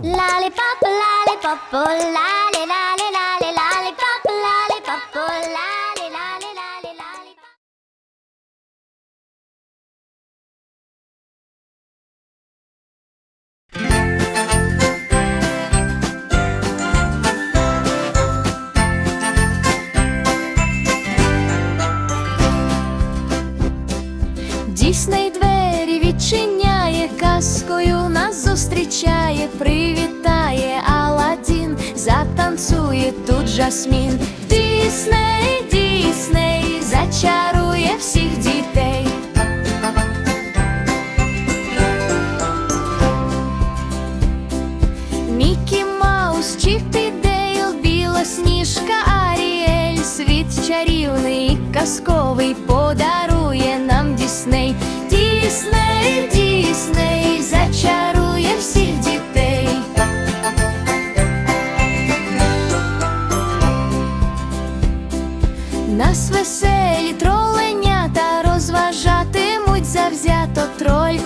Lollipop, lollipop, oh, lolly, lolly, lolly, lollipop, lollipop, oh, lolly, lolly, lolly, lollipop. Дійсний двері відчиняє, казкою нас зустрічає, привітає Аладдін, затанцює тут жасмін. Дісней, Дісней, зачарує всіх дітей. Мікі Маус, Чіпі Дейл, Білосніжка, Аріель, світ чарівний і казковий подарує Нас веселі троленята розважатимуть завзято троль